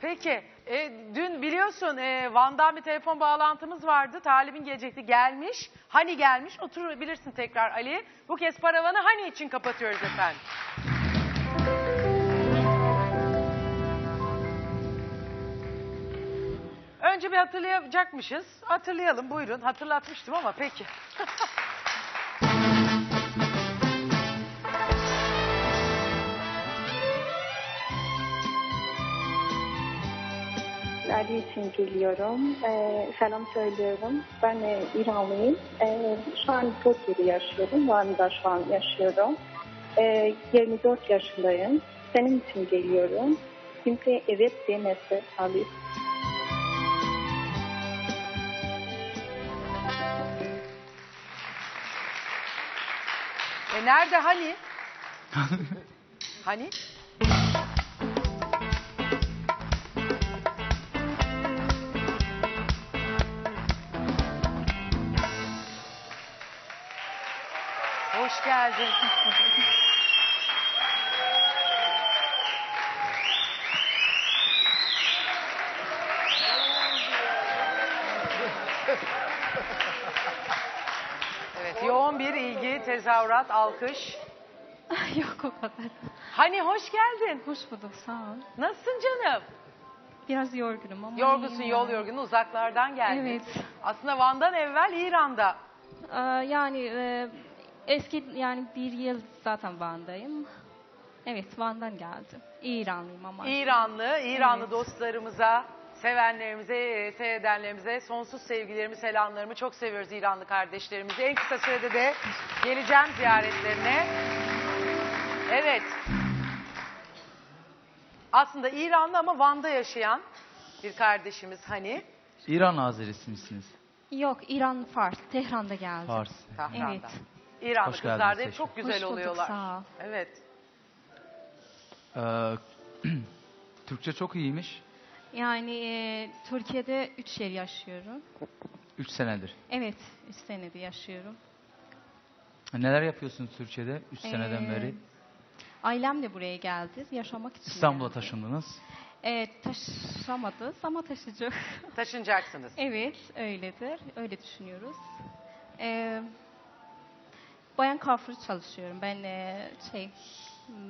Peki. e, dün biliyorsun e, Van'dan bir telefon bağlantımız vardı. Talibin gelecekti. Gelmiş. Hani gelmiş. Oturabilirsin tekrar Ali. Bu kez paravanı hani için kapatıyoruz efendim. Önce bir hatırlayacakmışız. Hatırlayalım buyurun. Hatırlatmıştım ama peki. Ali için geliyorum. Ee, selam söylüyorum. Ben e, İranlıyım. Ee, şu an Türkiye'de yaşıyorum. Van'da şu an yaşıyorum. Ee, 24 yaşındayım. Senin için geliyorum. Çünkü evet demesi Ali. E nerede hani? hani? Hoş geldin. Evet, yoğun bir ilgi, tezahürat, alkış. Yok o kadar. Hani hoş geldin. Hoş bulduk sağ ol. Nasılsın canım? Biraz yorgunum ama Yorgunsun, iyiyim yol yani. yorgunu uzaklardan geldin. Evet. Aslında Van'dan evvel İran'da. Ee, yani e, eski yani bir yıl zaten Van'dayım. Evet Van'dan geldim. İranlıyım ama. İranlı, İranlı Evet. dostlarımıza, sevenlerimize, e, seyredenlerimize sonsuz sevgilerimi, selamlarımı çok seviyoruz İranlı kardeşlerimizi. En kısa sürede de geleceğim ziyaretlerine. Evet. Aslında İranlı ama Van'da yaşayan bir kardeşimiz hani İran Azerisi misiniz? Yok İran Fars. Tehran'da geldim. Fars. Tahran'dan. Evet. İranlı Hoş geldiniz, kızlar da hep çok güzel Hoş bulduk, oluyorlar. sağ ol. Evet. Ee, Türkçe çok iyiymiş. Yani e, Türkiye'de 3 yıl yaşıyorum. 3 senedir. Evet 3 senedir yaşıyorum. Neler yapıyorsunuz Türkiye'de 3 seneden Ee, beri? Ailem de buraya geldi yaşamak için. İstanbul'a geldi. taşındınız. Evet taşımadı ama taşıyacak. Taşınacaksınız. Evet, öyledir. Öyle düşünüyoruz. Ee, bayan kuaförü çalışıyorum. Ben e, şey,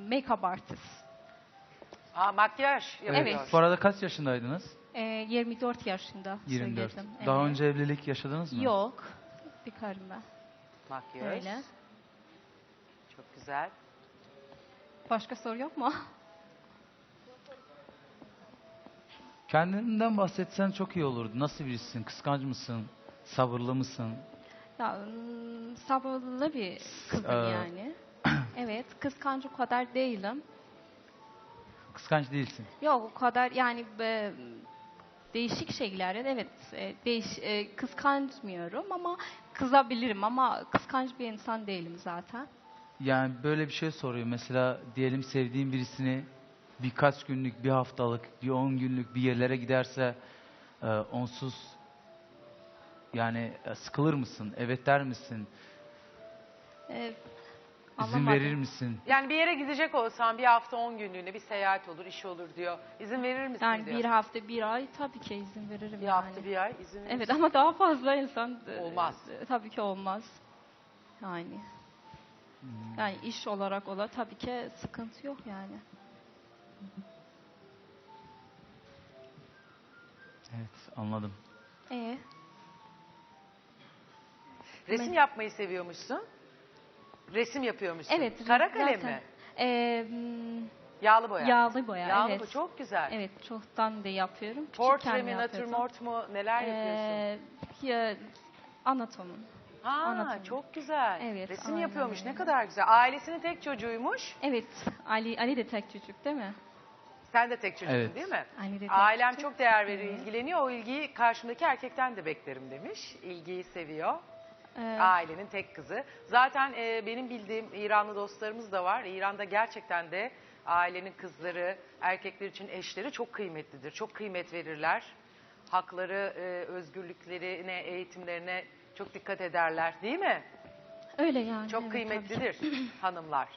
make-up artist. Aa, makyaj yapıyor. Evet. Bu arada kaç yaşındaydınız? Ee, 24 yaşında 24. söyledim. Daha Evet. önce evlilik yaşadınız mı? Yok. Bir karım ben. Makyaj. Öyle. Çok güzel. Başka soru yok mu? Kendinden bahsetsen çok iyi olurdu. Nasıl birisin? Kıskanç mısın? Sabırlı mısın? Ya, sabırlı bir kızım Ee, yani. evet, kıskancı o kadar değilim. Kıskanç değilsin. Yok o kadar yani e, değişik şeyler evet e, değiş e, kıskanmıyorum ama kızabilirim ama kıskanç bir insan değilim zaten. Yani böyle bir şey soruyor. Mesela diyelim sevdiğin birisini birkaç günlük, bir haftalık, bir on günlük bir yerlere giderse e, onsuz yani e, sıkılır mısın? Evet der misin? E, İzin anlamadım. verir misin? Yani bir yere gidecek olsan bir hafta on günlüğüne bir seyahat olur, iş olur diyor. İzin verir misin Yani diyor. bir hafta bir ay tabii ki izin veririm Bir yani. hafta bir ay izin verir Evet misin? ama daha fazla insan e, Olmaz. e, tabii ki olmaz. Yani. Hmm. Yani iş olarak ola tabii ki sıkıntı yok yani. Evet anladım. Resim yapmayı seviyormuşsun. Resim yapıyormuşsun. evet. Kara kalem zaten, mi? E, hmm, Yağlı boya. Yağlı boya, Yağlı evet. boya çok güzel. Evet, çoktan da yapıyorum. Portre mi, natürmort mu neler yapıyorsun? Ee, ya, anatomi. ha, anatomi. çok güzel. Evet, Resim aynen yapıyormuş ne öyle. kadar güzel. Ailesinin tek çocuğuymuş. Evet, Ali Ali de tek çocuk değil mi? Sen de tek çocuksun Evet. değil mi? Ali de tek Ailem çocuk. çok değer veriyor, ilgileniyor. O ilgiyi karşımdaki erkekten de beklerim demiş. İlgiyi seviyor. Ee, Ailenin tek kızı. Zaten e, benim bildiğim İranlı dostlarımız da var. İran'da gerçekten de ailenin kızları, erkekler için eşleri çok kıymetlidir. Çok kıymet verirler. Hakları, e, özgürlüklerine, eğitimlerine çok dikkat ederler. Değil mi? öyle yani. Çok evet, kıymetlidir hanımlar.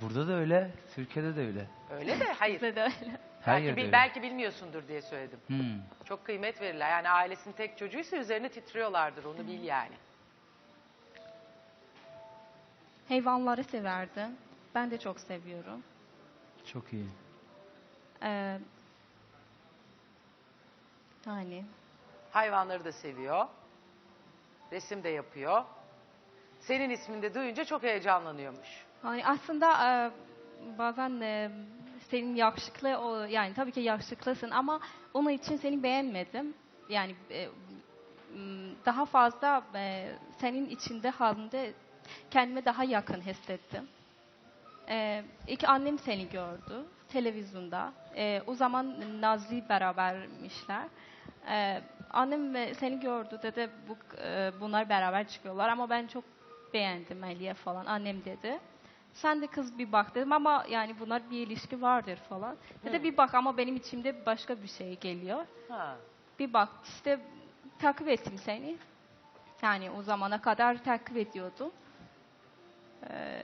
Burada da öyle, Türkiye'de de öyle. Öyle de hayır. Size de öyle. Her belki, yerde bil- öyle. belki bilmiyorsundur diye söyledim. Hmm. Çok kıymet verirler. Yani ailesinin tek çocuğuysa üzerine titriyorlardır onu bil yani. Hayvanları severdim. Ben de çok seviyorum. Çok iyi. Ee, yani Hayvanları da seviyor. Resim de yapıyor. Senin ismini de duyunca çok heyecanlanıyormuş. Hani aslında e, bazen e, senin yakışıklı o yani tabii ki yakışıklısın ama onun için seni beğenmedim. Yani e, daha fazla e, senin içinde halinde kendime daha yakın hissettim. E, ilk annem seni gördü televizyonda. E, o zaman Nazlı berabermişler. Annem seni gördü dedi bu bunlar beraber çıkıyorlar ama ben çok beğendim Aliye falan annem dedi. Sen de kız bir bak dedim ama yani bunlar bir ilişki vardır falan. Dedi bir bak ama benim içimde başka bir şey geliyor. Ha. Bir bak işte takip ettim seni. Yani o zamana kadar takip ediyordum. Ee,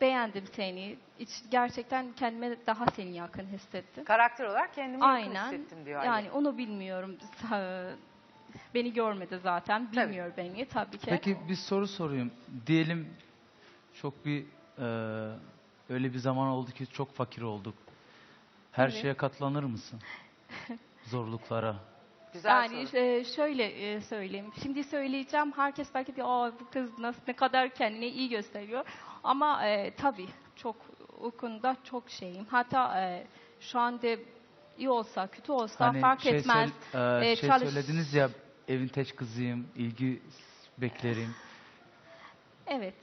beğendim seni. İç, gerçekten kendime daha seni yakın hissettim. Karakter olarak kendimi yakın Aynen. hissettim diyor. Yani onu bilmiyorum. Sa- Beni görmedi zaten. Tabii. Bilmiyor beni tabii ki. Peki bir soru sorayım. Diyelim çok bir e, öyle bir zaman oldu ki çok fakir olduk. Her Evet. şeye katlanır mısın? Zorluklara. Güzel Yani e, şöyle e, söyleyeyim. Şimdi söyleyeceğim. Herkes belki diyor Aa, bu kız nasıl ne kadar kendini iyi gösteriyor. Ama e, tabii çok o konuda çok şeyim. Hatta e, şu anda iyi olsa kötü olsa Hani fark şey, etmez. söyle- e, E, şey çalış- söylediniz ya evin tek kızıyım, ilgi beklerim. Evet.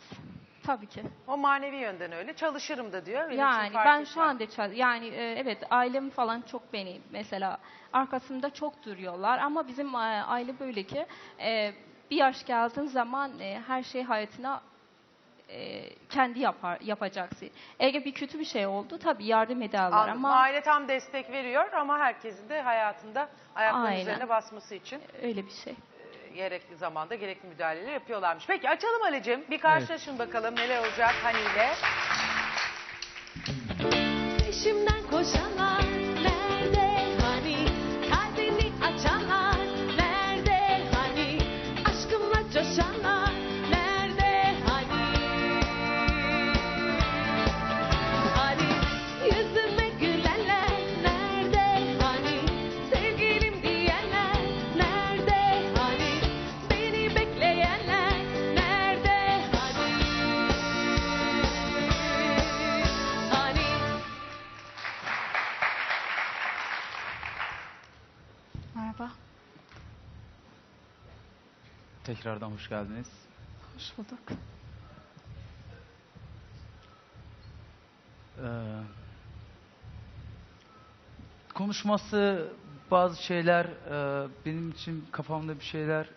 Tabii ki. O manevi yönden öyle. Çalışırım da diyor. Benim için Yani fark ben etmez. şu anda çal- yani e, evet ailem falan çok beni mesela arkasında çok duruyorlar ama bizim e, aile böyle ki e, bir yaş geldiğin zaman e, her şey hayatına e, kendi yapar yapacaksın. Eğer bir kötü bir şey oldu tabii yardım ederler Anladım. ama Aile tam destek veriyor ama herkesin de hayatında ayaklarının Aynen. üzerine basması için öyle bir şey. Gerekli zamanda gerekli müdahaleleri yapıyorlarmış. Peki açalım Ali'cim. Bir karşılaşın bakalım neler olacak Hani ile. Peşimden koşanlar Tekrardan hoş geldiniz. Hoş bulduk. Ee, konuşması bazı şeyler e, benim için kafamda bir şeyler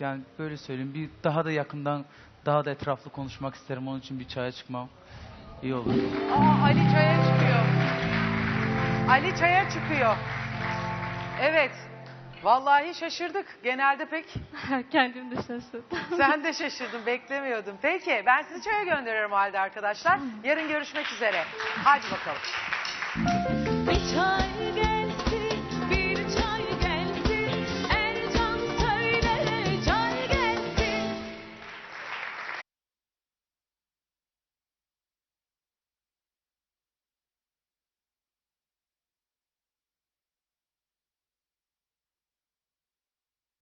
yani böyle söyleyeyim bir daha da yakından daha da etraflı konuşmak isterim onun için bir çaya çıkmam iyi olur. Aa Ali çaya çıkıyor. Ali çaya çıkıyor. Evet. Vallahi şaşırdık. Genelde pek Kendim de şaşırdım. sen de şaşırdın, beklemiyordum. Peki ben sizi çaya gönderiyorum o halde arkadaşlar. Yarın görüşmek üzere. Hadi bakalım. Bir çay